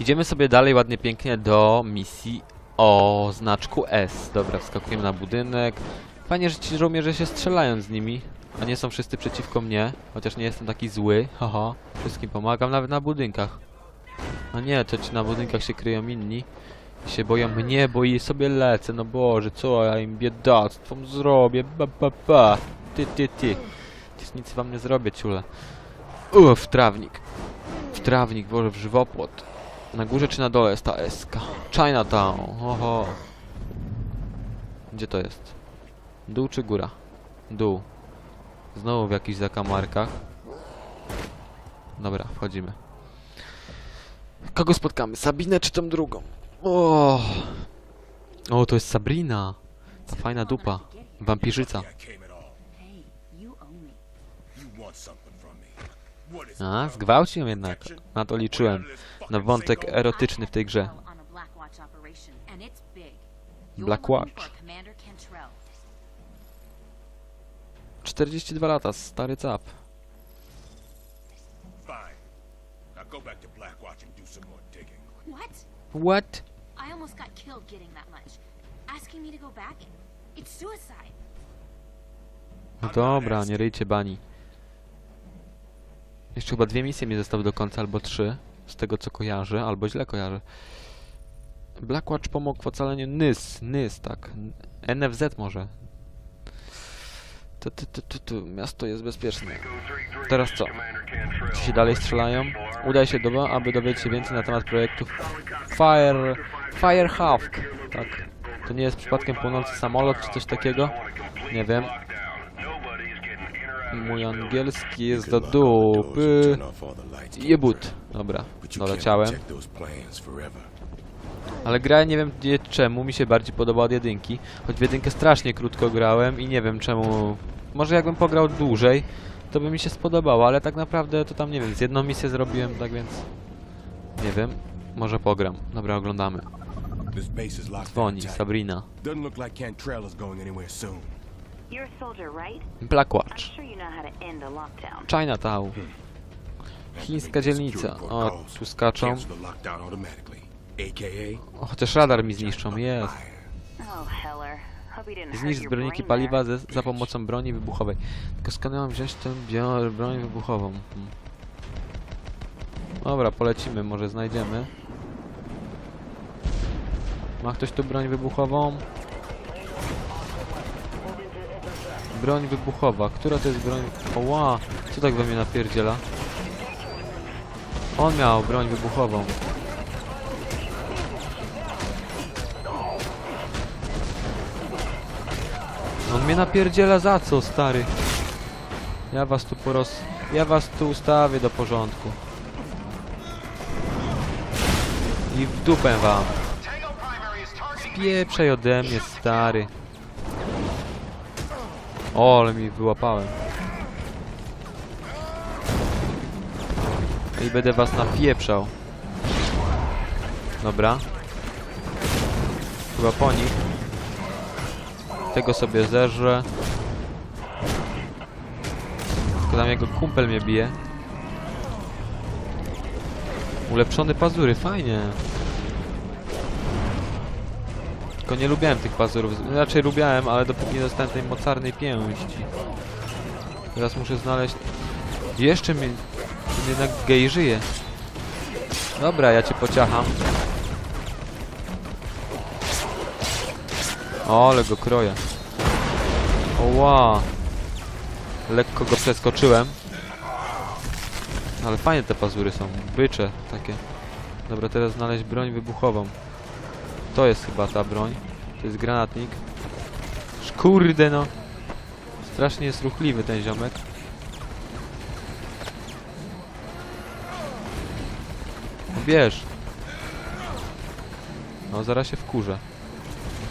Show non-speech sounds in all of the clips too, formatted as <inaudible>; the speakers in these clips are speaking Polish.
Idziemy sobie dalej ładnie, pięknie do misji o znaczku S. Dobra, wskakujemy na budynek. Fajnie, że ci żołnierze się strzelają z nimi, a nie są wszyscy przeciwko mnie. Chociaż nie jestem taki zły, haha. Wszystkim pomagam, nawet na budynkach. No nie, to ci na budynkach się kryją inni. I się boją mnie, bo i sobie lecę. No Boże, co ja im biedactwom zrobię? Ba, ba, ba. Ty, ty, ty. Nic, nic wam nie zrobię, ciule. Uff, trawnik. W trawnik, Boże, w żywopłot. Na górze czy na dole jest ta SK? Chinatown, oho. Gdzie to jest? Dół czy góra? Dół. Znowu w jakichś zakamarkach. Dobra, wchodzimy. Kogo spotkamy? Sabinę czy tą drugą? O, o to jest Sabrina. Ta fajna dupa. Wampirzyca. A, zgwałcił ją jednak. Na to liczyłem. Na wątek erotyczny w tej grze. Black Watch operation, and it's big. You're Black looking Watch. for Commander Cantrell. 42 lata, stary cap. What? I almost got killed getting that much. Asking me to go back? It's suicide. No dobra, nie ryjcie bani. Jeszcze chyba dwie misje mi zostały do końca, albo trzy. Z tego co kojarzę, albo źle kojarzę. Blackwatch pomógł w ocaleniu NYS. NYS, tak. NFZ może. Tu, tu, tu, tu. Miasto jest bezpieczne. Teraz co? Czy się dalej strzelają? Udaj się do, aby dowiedzieć się więcej na temat projektu Fire... Firehawk. Tak. To nie jest przypadkiem płonący samolot, czy coś takiego? Nie wiem. Mój angielski jest do dupy. Jebut. Dobra, doleciałem. Ale gra nie wiem czemu mi się bardziej podoba od jedynki. Choć w jedynkę strasznie krótko grałem i nie wiem czemu. Może jakbym pograł dłużej, to by mi się spodobało, ale tak naprawdę to tam nie wiem, z jedną misję zrobiłem, tak więc nie wiem. Może pogram. Dobra, oglądamy. Dzwoni. Sabrina. Doesn't look like Cantrell is going anywhere soon. A lockdown. Chinatown. Chińska dzielnica. O, tu skaczą. O, chociaż radar mi zniszczą, jest. Oh, Heller. Hope you didn't hurt Zniszcz your zbiorniki paliwa ze, za pomocą broni wybuchowej. Tylko skąd mam wziąć tę broń wybuchową? Hmm. Dobra, polecimy, może znajdziemy. Ma ktoś tu broń wybuchową? Broń wybuchowa. Która to jest broń? Oła! Co tak we mnie napierdziela? On miał broń wybuchową. On mnie napierdziela za co, stary? Ja was tu poros... Ja was tu ustawię do porządku. I w dupę wam. Spieprzaj ode mnie, stary. O, ale mi wyłapałem. I będę was napieprzał. Dobra. Chyba po nich. Tego sobie zerżę. Tylko tam jego kumpel mnie bije. Ulepszone pazury, fajnie. Tylko nie lubiałem tych pazurów. Raczej lubiałem, ale dopóki nie dostałem tej mocarnej pięści. Teraz muszę znaleźć... Jeszcze ten Jednak gej żyje. Dobra, ja cię pociacham. O, ale go kroję. Oła. Lekko go przeskoczyłem. Ale fajne te pazury są. Bycze takie. Dobra, teraz znaleźć broń wybuchową. To jest chyba ta broń. To jest granatnik. Kurde no. Strasznie jest ruchliwy ten ziomek. No Bierz. No zaraz się wkurzę.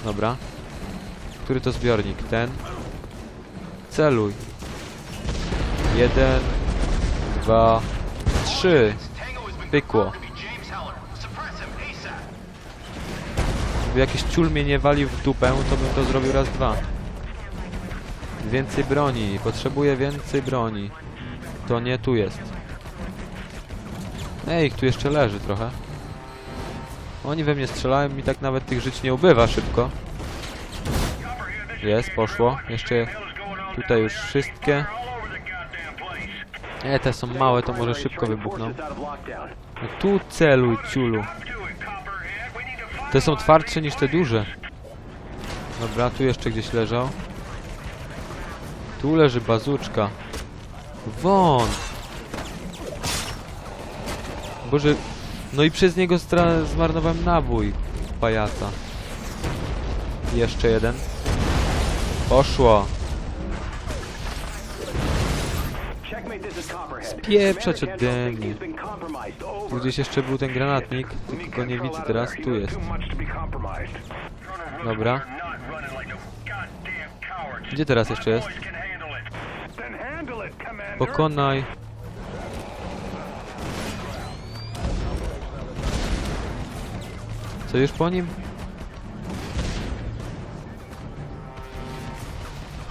Dobra. Który to zbiornik? Ten. Celuj. Jeden, dwa, trzy. Pykło. Gdyby jakiś ciul mnie nie walił w dupę, to bym to zrobił raz, dwa. Więcej broni. Potrzebuję więcej broni. To nie tu jest. Ej, tu jeszcze leży trochę. Oni we mnie strzelają mi tak nawet tych żyć nie ubywa szybko. Jest, poszło. Jeszcze tutaj już wszystkie. Nie, te są małe, to może szybko wybuchną. No tu celuj, ciulu. Te są twardsze niż te duże. Dobra, tu jeszcze gdzieś leżał. Tu leży bazuczka. Won! Boże, no i przez niego zmarnowałem nabój. Pajaca. Jeszcze jeden. Poszło. Spieprzać ode mnie. Gdzieś jeszcze był ten granatnik, tylko go nie widzę teraz. Tu jest. Dobra. Gdzie teraz jeszcze jest? Pokonaj. Co już po nim?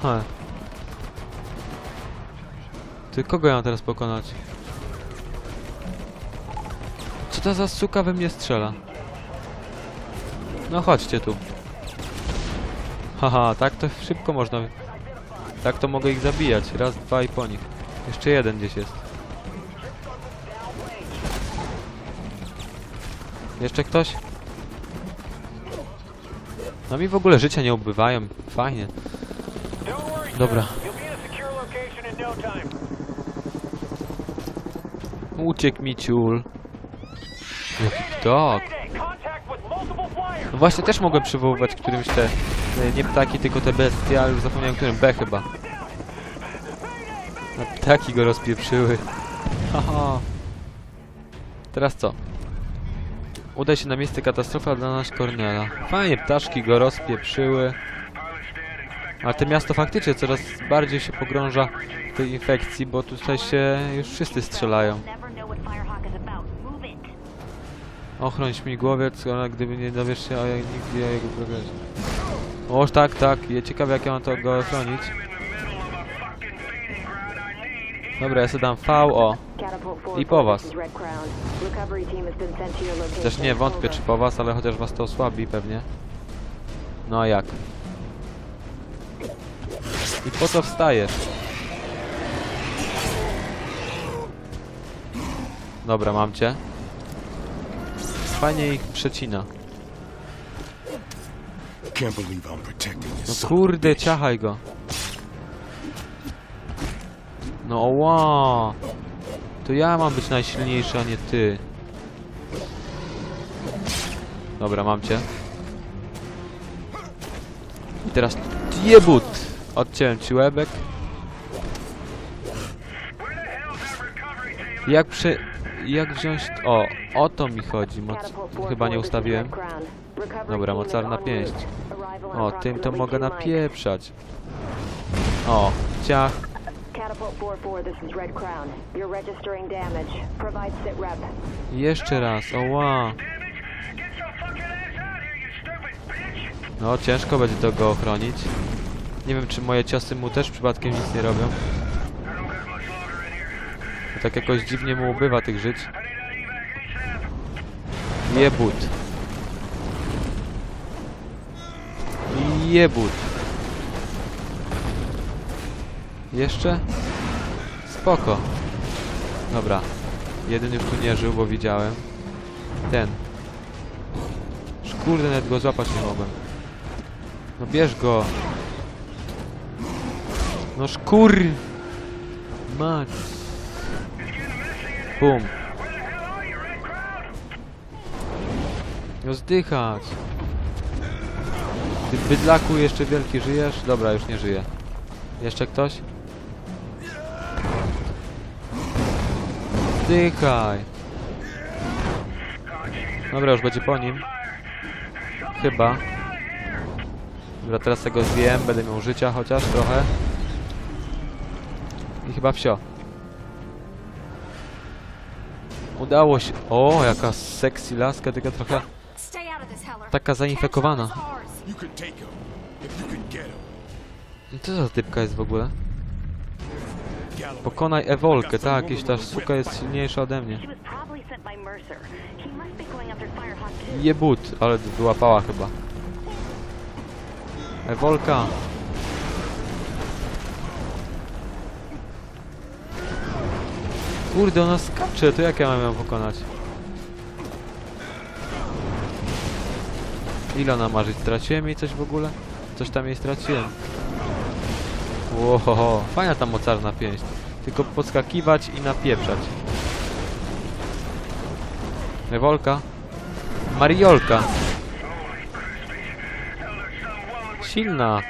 Ha. Ty kogo ja mam teraz pokonać? Co ta za suka we mnie strzela? No chodźcie tu. Haha, tak to szybko można... Tak to mogę ich zabijać. Raz, dwa i po nich. Jeszcze jeden gdzieś jest. Jeszcze ktoś? No mi w ogóle życia nie ubywają. Fajnie. Dobra. Uciekł mi ciul. Jaki dog. No właśnie też mogłem przywoływać którymś te... te nie ptaki, tylko te bestie, ale już zapomniałem którym. B chyba. No, ptaki go rozpieprzyły. <laughs> Haha. Teraz co? Udaj się na miejsce katastrofy, a dla nas Cornela. Fajnie, ptaszki go rozpieprzyły. Ale to miasto faktycznie coraz bardziej się pogrąża w tej infekcji, bo tutaj się już wszyscy strzelają. Ochroń śmigłowiec, ale gdyby nie dowiesz się o nigdy o jego progresie. Oż tak, tak. Ciekawe jak ja mam to go ochronić. Dobra, ja sobie dam V, o. I po was. Chociaż nie wątpię czy po was, ale chociaż was to osłabi pewnie. No a jak? I po co wstajesz? Dobra, mam cię. Fajnie ich przecina. No kurde, ciachaj go. No ła. To ja mam być najsilniejszy, a nie ty. Dobra, mam cię. I teraz jebut. Odciąłem ci łebek. Jak prze... Jak wziąć... O, o to mi chodzi. Moc... Chyba nie ustawiłem. Dobra, mocarna pięść. O, tym to mogę napieprzać. O, ciach. Catapult 4-4, this is Red Crown. You're registering damage. Provide sit rep. Jeszcze raz, o ła. No, ciężko będzie to go ochronić. Nie wiem, czy moje ciosy mu też przypadkiem nic nie robią. Tak jakoś dziwnie mu ubywa tych żyć. Jebut. Jebut. Jeszcze? Spoko. Dobra. Jeden już tu nie żył, bo widziałem. Ten. Szkurde, nawet go złapać nie mogłem. No bierz go. No szkur... Mać. Bum. No zdychać. Ty bydlaku jeszcze wielki żyjesz? Dobra, już nie żyje. Jeszcze ktoś? Zdychaj. Dobra, już będzie po nim. Chyba. Dobra, teraz tego zjem, będę miał życia chociaż trochę. I chyba wsio. Udało się. O, jaka sexy laska, tylko trochę taka zainfekowana. No Co za typka jest w ogóle? Pokonaj Ewolkę, tak, jakieś ta suka jest silniejsza ode mnie. Jebut, ale wyłapała chyba. Ewolka. Kurde, ona skacze, to jak ja mam ją pokonać? Ile ona ma żyć? Straciłem jej coś w ogóle? Coś tam jej straciłem. Łohoho, fajna ta mocarna pięść. Tylko podskakiwać i napieprzać. Ewolka. Mariolka. Silna.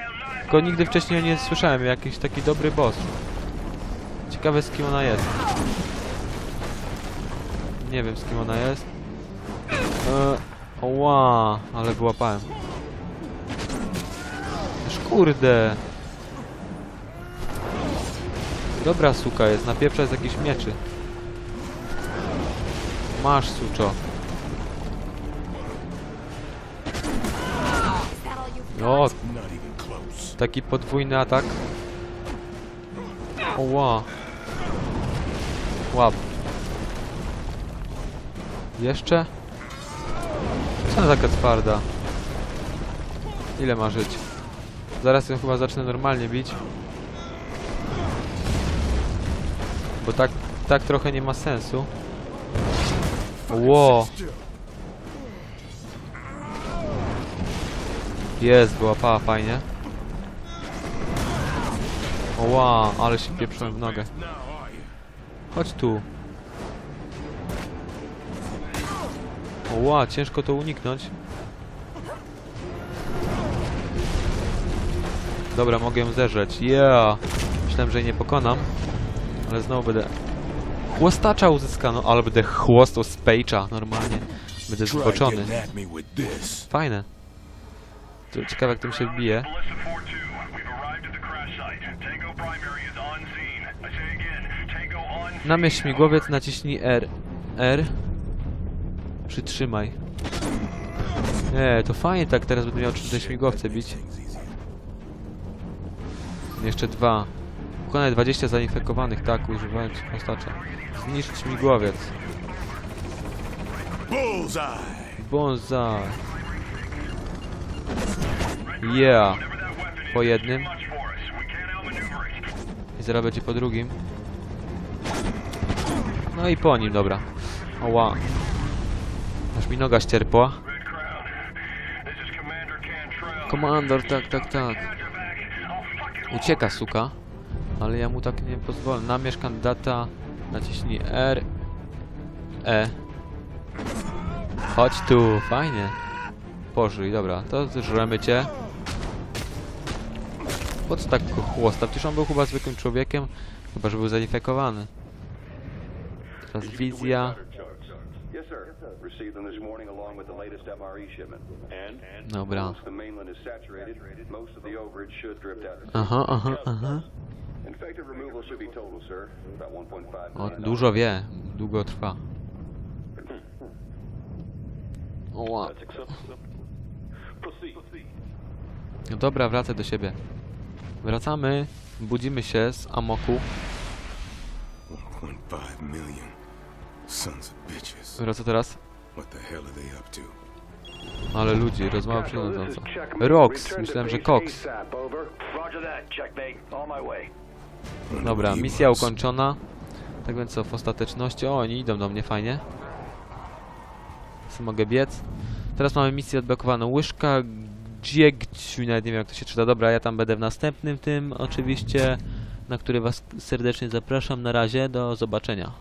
Tylko nigdy wcześniej nie słyszałem. Jakiś taki dobry boss. Ciekawe z kim ona jest. Nie wiem z kim ona jest. Eee, oła, ale wyłapałem. Aż kurde. Dobra suka jest, napieprza z jakichś mieczy. Masz suczo. O, taki podwójny atak. Oła. Łap. Jeszcze? Co taka twarda? Ile ma żyć? Zaraz ją chyba zacznę normalnie bić. Bo tak, tak trochę nie ma sensu. Ło. Jest, wyłapała fajnie. Oła, ale się pieprzyłem w nogę. Chodź tu. Oła, ciężko to uniknąć. Dobra, mogę ją zeżreć. Yeah! Myślałem, że jej nie pokonam. Ale znowu będę... Chłostacza uzyskano, ale będę chłostał z pejcza, normalnie. Będę zboczony. Fajne. To ciekawe jak tym się bije. Melissa 4-2, we've arrived at the crash site. Tango Primary is on scene. I say again, Tango on scene. Namieść śmigłowiec, naciśnij R. R. Przytrzymaj. Nie, to fajnie tak, teraz będę miał czym te śmigłowce bić. Jeszcze dwa. Pokonaj 20 zainfekowanych, tak, używając postacza. Zniszcz śmigłowiec. Bullseye. Bonza. Yeah. Po jednym. I zaraz po drugim. No i po nim, dobra. Oła. Aż mi noga ścierpła. Komandor, tak, tak, tak. Ucieka, suka. Ale ja mu tak nie pozwolę. Namierz kandydata. Naciśnij R. E. Chodź tu, fajnie. Pożyj, dobra, to zżremy cię. Po co tak chłosta? Przecież on był chyba zwykłym człowiekiem. Chyba, że był zainfekowany. Teraz wizja. Dobra. Aha, aha, aha. Infected removal should be total, sir. About 1.5 O, dużo wie. Długo trwa. Oła. No dobra, wracaj do siebie. Wracamy. Budzimy się z amoku. 1.5 million. Sons of bitches. Dobra, co teraz? Ale ludzi, rozmowa przychodząca. Rox, myślałem, że Cox. Dobra, misja ukończona. Tak więc co, w ostateczności... O, oni idą do mnie, fajnie. Co mogę biec? Teraz mamy misję odblokowaną. Łyżka Dziegciu, nawet nie wiem jak to się czyta. Dobra, ja tam będę w następnym tym, oczywiście, na który was serdecznie zapraszam. Na razie, do zobaczenia.